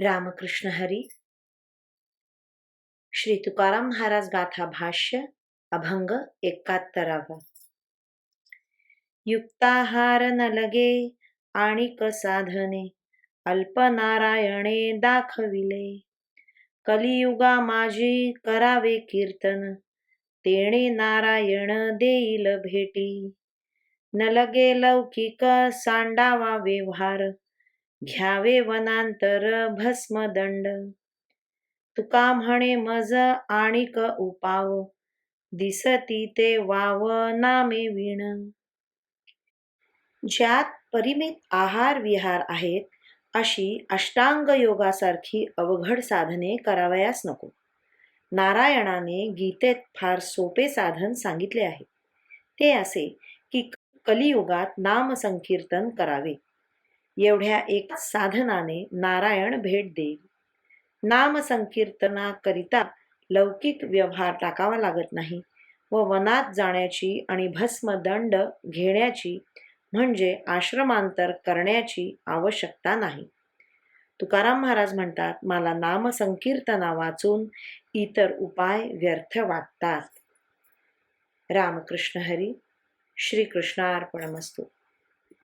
रामकृष्ण हरी। श्री तुकाराम महाराज गाथा भाष्य अभंग एकाहत्तरावा। युक्ताहार न लगे आणिक साधने अल्पनारायणे दाखविले। कलियुगा माझी करावे कीर्तन तेणे नारायण देईल भेटी। न लगे लौकिक सांडावा व्यवहार घ्यावे वनांतर भस्मदंड. तुका म्हणे मज आणिक उपाव. दिसती ते वाव नामे विण. ज्यात परिमित आहार विहार आहेत अशी अष्टांग योगासारखी अवघड साधने करावयास नको. नारायणाने गीतेत फार सोपे साधन सांगितले आहे. ते असे की कलियुगात नामसंकीर्तन करावे. एवढ्या एक साधनाने नारायण भेट देईल. नामसंकीर्तनाकरिता लौकिक व्यवहार टाकावा लागत नाही व वनात जाण्याची आणि भस्मदंड घेण्याची म्हणजे आश्रमांतर करण्याची आवश्यकता नाही. तुकाराम महाराज म्हणतात मला नामसंकीर्तना वाचून इतर उपाय व्यर्थ वाटतात. रामकृष्ण हरी श्रीकृष्णार्पणमस्तू.